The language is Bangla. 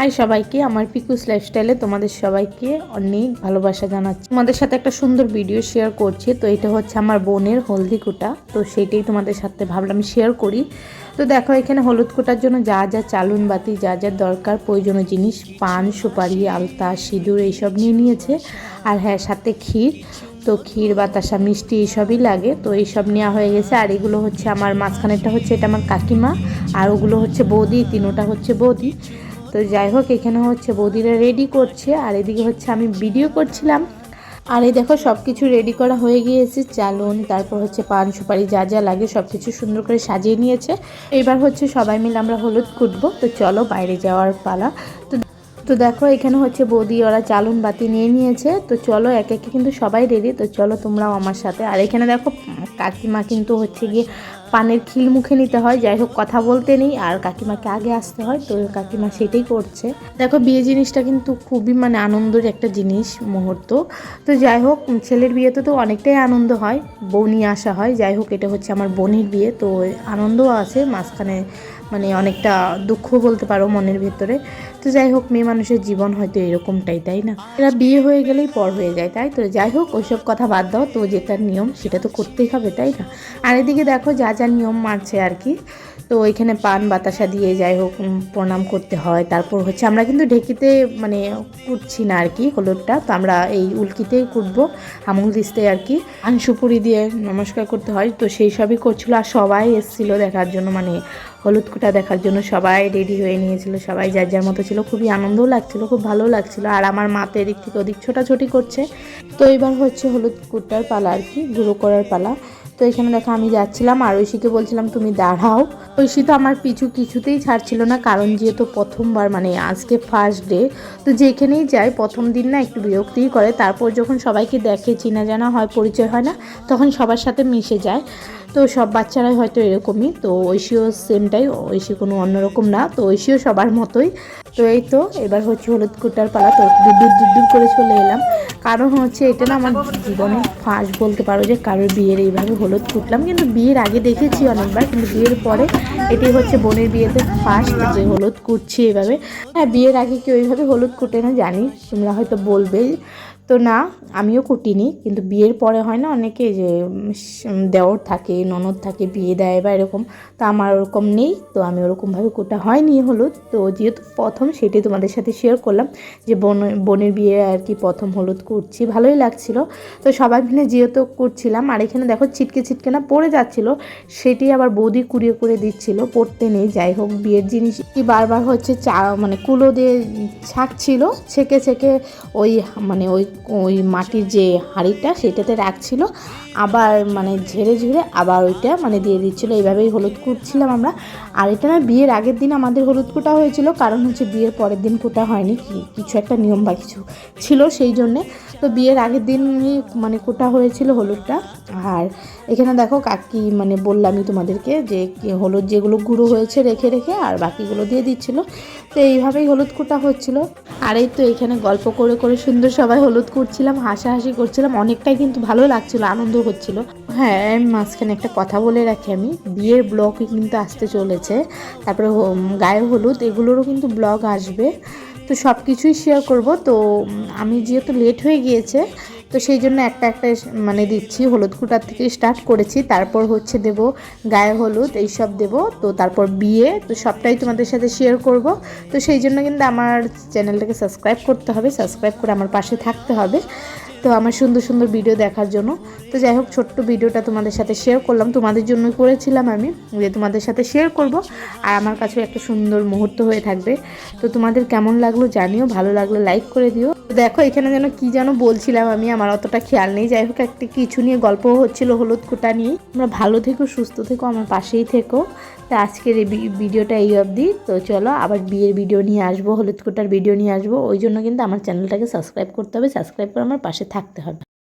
হাই সবাইকে, আমার পিকুস লাইফস্টাইলে তোমাদের সবাইকে অনেক ভালোবাসা জানাচ্ছি। তোমাদের সাথে একটা সুন্দর ভিডিও শেয়ার করছি, তো এটা হচ্ছে আমার বোনের হলদি কুটা, তো সেইটাই তোমাদের সাথে ভাবলাম শেয়ার করি। তো দেখো, এখানে হলুদ কোটার জন্য যা যা চালুন বাতি, যা যা দরকার, প্রয়োজনীয় জিনিস, পান, সুপারি, আলতা, সিঁদুর, এইসব নিয়ে নিয়েছে। আর হ্যাঁ সাথে ক্ষীর, তো ক্ষীর, বাতাসা, মিষ্টি এইসবই লাগে, তো এইসব নেওয়া হয়ে গেছে। আর এগুলো হচ্ছে আমার মাঝখানেরটা হচ্ছে এটা আমার কাকিমা, আর ওগুলো হচ্ছে বৌদি, তিনোটা হচ্ছে বৌদি। তো যাই হোক, এখানে হচ্ছে বৌদিরা রেডি করছে, আর এদিকে হচ্ছে আমি ভিডিও করছিলাম। আর এই দেখো সব কিছু রেডি করা হয়ে গিয়েছে, চালুন, তারপর হচ্ছে পান সুপারি যা যা লাগে সব কিছু সুন্দর করে সাজিয়ে নিয়েছে। এবার হচ্ছে সবাই মিলে আমরা হলুদ কুটবো, তো চলো বাইরে যাওয়ার পালা। তো তো দেখো, এখানে হচ্ছে বৌদি ওরা চালুন বাতি নিয়ে নিয়েছে, তো চলো এক একে কিন্তু সবাই রেডি তো চলো তোমরাও আমার সাথে। আর এখানে দেখো, কাকিমা কিন্তু হচ্ছে গিয়ে পানের খিল মুখে নিতে হয়। যাই হোক কথা বলতে নেই, আর কাকিমাকে আগে আসতে হয়। তো কাকিমা সেটাই করছে। দেখো, বিয়ে জিনিসটা কিন্তু খুবই মানে আনন্দের একটা জিনিস মুহূর্ত। তো যাই হোক ছেলের বিয়েতে তো অনেকটাই আনন্দ হয়, বউ নিয়ে আসা হয়। যাই হোক এটা হচ্ছে আমার বোনের বিয়ে, তো আনন্দও আছে। মাঝখানে মানে অনেকটা দুঃখ বলতে পারো মনের ভেতরে। তো যাই হোক, মেয়ে মানুষের জীবন হয়তো এরকমটাই, তাই না? এরা বিয়ে হয়ে গেলেই পর হয়ে যায়, তাই তো? যাই হোক, ওইসব কথা বাদ দাও তো যেটা নিয়ম সেটা তো করতেই হবে, তাই না? আর এদিকে দেখো, যা যা নিয়ম মানছে আর কি। তো ওইখানে পান, বাতাসা দিয়ে যাই হোক প্রণাম করতে হয়। তারপর হচ্ছে আমরা কিন্তু ঢেকিতে মানে কুটছি না আর কি, হলুদটা। তো আমরা এই উল্কিতেই কুটবো, আমুল দিস্তে আর কি। আন সুপুরি দিয়ে নমস্কার করতে হয়। তো সেই সবই করছিল আর সবাই এসেছিল দেখার জন্য মানে হলুদ কুটা দেখার জন্য সবাই রেডি হয়ে নিয়েছিল, সবাই যার যার মতো ছিল। খুবই আনন্দও লাগছিল, খুব ভালো লাগছিল। আর আমার মা তো এদিক থেকে ওদিক ছোটাছুটি করছে। তো এবার হচ্ছে হলুদ কুটার পালা আর কি, গুঁড়ো করার পালা। তো এখানে দেখো আমি যাচ্ছিলাম আর ঐশীকে বলছিলাম, তুমি দাঁড়াও। ঐশী তো আমার পিছু কিছুতেই ছাড়ছিল না, কারণ যেহেতু প্রথমবার মানে আজকে ফার্স্ট ডে তো যেখানেই যাই প্রথম দিন না একটু বিরক্তিই করে। তারপর যখন সবাইকে দেখে, চেনা জানা হয়, পরিচয় হয় না, তখন সবার সাথে মিশে যায়। তো সব বাচ্চারাই হয়তো এরকমই। তো ঐশীও সেমটাই ঐশী কোনো অন্যরকম না। তো ঐশীও সবার মতোই। তো এই তো, এবার হচ্ছে হলুদ কুটার পালা তো দূর দূর দূর করে চলে এলাম। কারণ হচ্ছে এটা না আমার জীবনে ফার্স্ট বলতে পারো যে কারোর বিয়ের এইভাবে হলুদ কুটলাম। কিন্তু বিয়ের আগে দেখেছি অনেকবার, কিন্তু বিয়ের পরে এটাই হচ্ছে বোনের বিয়েতে ফার্স্ট যে হলুদ কুটছি এভাবে। হ্যাঁ বিয়ের আগে কেউ এইভাবে হলুদ কুটে না জানি, তোমরা হয়তো বলবে তো না, আমিও কুটিনি। কিন্তু বিয়ের পরে হয় না অনেকে যে দেওর থাকে, ননদ থাকে, বিয়ে দেয় বা এরকম, তো আমার ওরকম নেই। তো আমি ওরকমভাবে কোটা হয়নি হলুদ। তো যেহেতু প্রথম সেটাই তোমাদের সাথে শেয়ার করলাম যে, বোন, বোনের বিয়ে আর কি প্রথম হলুদ করছি ভালোই লাগছিল। তো সবাই মিলে যেহেতু করছিলাম আর এখানে দেখো ছিটকে ছিটকে না পড়ে যাচ্ছিল, সেটি আবার বৌদি কুড়িয়ে করে দিচ্ছিল, পড়তে নেই। যাই হোক, বিয়ের জিনিস কি বারবার হচ্ছে চা মানে কুলো দিয়ে ছাকছিল, ছেঁকে ছেঁকে ওই মানে ওই ওই মাটির যে হাঁড়িটা সেটাতে রাখছিল। আবার মানে ঝেড়ে ঝেড়ে আবার ওইটা মানে দিয়ে দিচ্ছিল। এইভাবেই হলুদ কুটছিলাম আমরা। আর এটা না বিয়ের আগের দিন আমাদের হলুদ কুটা হয়েছিল। কারণ হচ্ছে বিয়ের পরের দিন কুটা হয়নি। কি কিছু একটা নিয়ম বা কিছু ছিল সেই জন্যে। তো বিয়ের আগের দিনই মানে কোটা হয়েছিল হলুদটা। আর এখানে দেখো কাকি মানে বললামই তোমাদেরকে যে হলুদ যেগুলো গুঁড়ো হয়েছে রেখে রেখে আর বাকিগুলো দিয়ে দিচ্ছিল। তো এইভাবেই হলুদ কোটা হচ্ছিল। আর এই তো এখানে গল্প করে করে সুন্দর সবাই হলুদ করছিলাম, হাসাহাসি করছিলাম, অনেকটাই কিন্তু ভালো লাগছিল, আনন্দ হচ্ছিল। হ্যাঁ মাঝখানে একটা কথা বলে রাখি আমি। বিয়ের ব্লগই কিন্তু আসতে চলেছে। তারপরে গায়ে হলুদ, এগুলোরও কিন্তু ব্লগ আসবে। তো সব কিছুই শেয়ার করব। তো আমি যেহেতু লেট হয়ে গিয়েছে, তো সেই জন্য একটা একটা মানে দিচ্ছি, হলুদ কুটার থেকে স্টার্ট করেছি। তারপর হচ্ছে দেব গায়ে হলুদ এইসব দেব। তো তারপর বিয়ে, তো সবটাই তোমাদের সাথে শেয়ার করব। তো সেই জন্য কিন্তু আমার চ্যানেলটাকে সাবস্ক্রাইব করতে হবে। সাবস্ক্রাইব করে আমার পাশে থাকতে হবে। তো আমার সুন্দর সুন্দর ভিডিও দেখার জন্য। তো যাই হোক, ছোট্ট ভিডিওটা তোমাদের সাথে শেয়ার করলাম। তোমাদের জন্য করেছিলাম আমি, যে তোমাদের সাথে শেয়ার করব। আর আমার কাছেও একটা সুন্দর মুহূর্ত হয়ে থাকবে। তো তোমাদের কেমন লাগল জানিও, ভালো লাগল লাইক করে দিও। দেখো, এখানে যেন কি যেন বলছিলাম আমি, আমার অতটা খেয়াল নেই। যাই হোক, একটা কিছু নিয়ে গল্প হচ্ছিল হলুদ কুটা নিয়ে। তোমরা ভালো থেকো, সুস্থ থেকো, আমার পাশেই থেকো। তো আজকের এই ভিডিওটা এই অবধি। তো চলো, আবার বিয়ের ভিডিও নিয়ে আসব, হলুদ কুটার ভিডিও নিয়ে আসব। ওই জন্য কিন্তু আমার চ্যানেলটাকে সাবস্ক্রাইব করতে হবে। সাবস্ক্রাইব করে আমার পাশে থাকতে হবে।